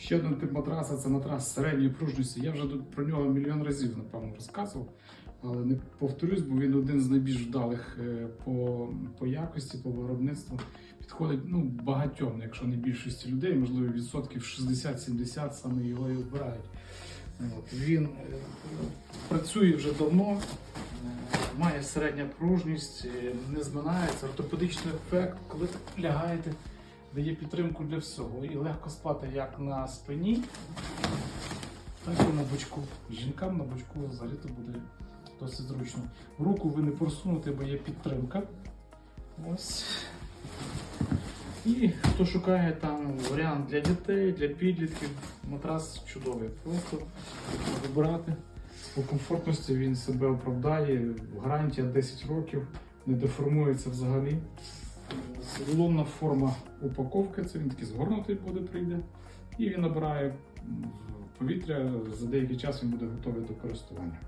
Ще один тип матраса це матрас середньої пружності. Я вже тут про нього мільйон разів, напевно, розказував, але не повторюсь, бо він один з найбільш вдалих е, по, по якості, по виробництву. Підходить ну, багатьом, якщо не більшості людей, можливо, відсотків 60-70 саме його і обирають. От, він е, працює вже давно, е, має середня пружність, не зминається, ортопедичний ефект, коли так лягаєте, дає підтримку для всього. І легко спати як на спині, так і на бочку. Жінкам на бочку взагалі то буде досить зручно. Руку ви не просунете, бо є підтримка. Ось. І хто шукає там варіант для дітей, для підлітків, матрас чудовий. Просто вибирати. По комфортності він себе оправдає. Гарантія 10 років, не деформується взагалі. Головна форма упаковки це він такий згорнутий буде прийде. І він набирає повітря, за деякий час він буде готовий до користування.